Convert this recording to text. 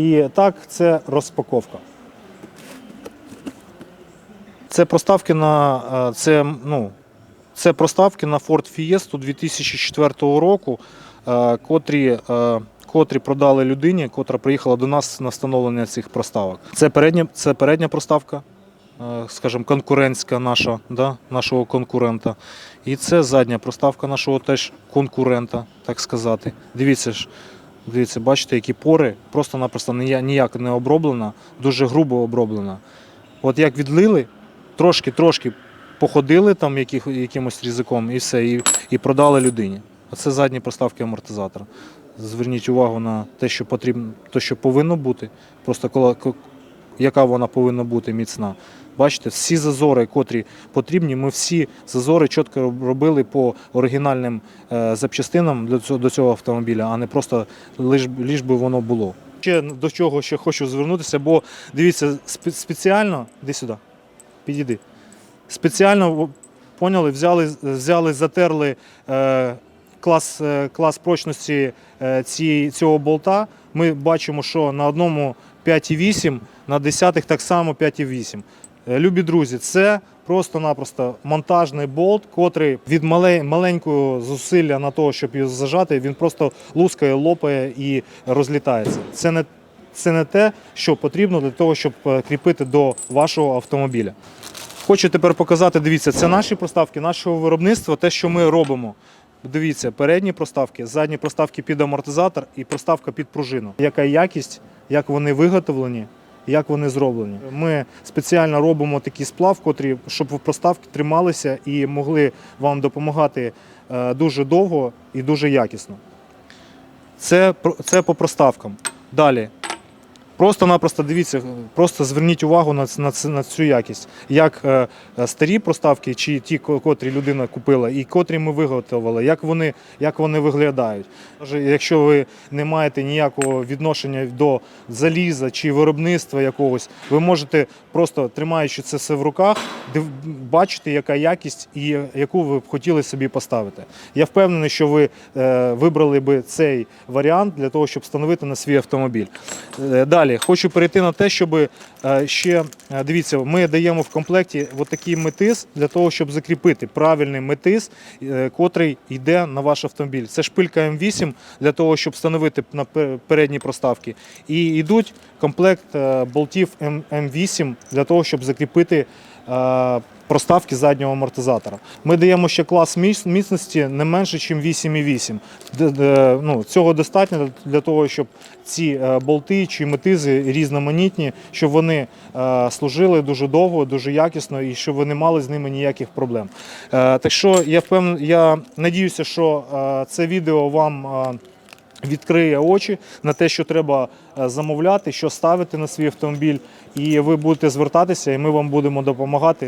І так, це розпаковка. Це проставки на е, це, ну, це проставки на Ford Fiesta 2004 року, е, котрі, е, котрі продали людині, котра приїхала до нас на встановлення цих проставок. Це передня, це передня проставка, скажімо, конкурентська наша, да, нашого конкурента. І це задня проставка нашого теж конкурента, так сказати. Дивіться ж. Дивіться, бачите, які пори, просто-напросто ніяк не оброблена, дуже грубо оброблена. От як відлили, трошки-трошки походили там яких, якимось різиком і все, і, і продали людині. Оце задні проставки амортизатора. Зверніть увагу на те, що потрібно, те, що повинно бути, просто коли, ко- яка вона повинна бути міцна. Бачите, всі зазори, котрі потрібні, ми всі зазори чітко робили по оригінальним е, запчастинам до цього, автомобіля, а не просто лиш, би воно було. Ще до чого ще хочу звернутися, бо дивіться, спе- спеціально, іди сюди, підійди. Спеціально поняли, взяли, взяли затерли е, клас, е, клас прочності е, ці, цього болта. Ми бачимо, що на одному 5,8, на десятих так само 5,8. Е, Любі друзі, це просто-напросто монтажний болт, котрий від маленького зусилля на того, щоб його зажати, він просто лускає, лопає і розлітається. Це не, це не те, що потрібно для того, щоб е, кріпити до вашого автомобіля. Хочу тепер показати, дивіться, це наші проставки, нашого виробництва, те, що ми робимо. Дивіться, передні проставки, задні проставки під амортизатор і проставка під пружину. Яка якість, як вони виготовлені, як вони зроблені. Ми спеціально робимо такий сплав, котрі, щоб проставки трималися і могли вам допомагати е, дуже довго і дуже якісно. Це, це по проставкам. Далі. Просто-напросто дивіться, просто зверніть увагу на, на, на цю якість. Як е, е, старі проставки, чи ті, котрі людина купила, і котрі ми виготовили, як вони, як вони виглядають. Якщо ви не маєте ніякого відношення до заліза чи виробництва якогось, ви можете просто тримаючи це все в руках, бачити, яка якість і яку ви б хотіли собі поставити. Я впевнений, що ви е, вибрали би цей варіант для того, щоб встановити на свій автомобіль. Е, Далі хочу перейти на те, щоб е, ще е, дивіться, ми даємо в комплекті от такий метис для того, щоб закріпити правильний метис, котрий йде на ваш автомобіль. Це шпилька М8 для того, щоб встановити на передні проставки. І йдуть комплект болтів М- М8 для того, щоб закріпити. Проставки заднього амортизатора. Ми даємо ще клас міц- міцності не менше, ніж 8,8. Д- д- Ну, цього достатньо для того, щоб ці е, болти чи метизи різноманітні, щоб вони е, служили дуже довго, дуже якісно і щоб ви не мали з ними ніяких проблем. Е, Так що я впевнений, я надіюся, що це відео вам. Відкриє очі на те, що треба замовляти, що ставити на свій автомобіль, і ви будете звертатися, і ми вам будемо допомагати.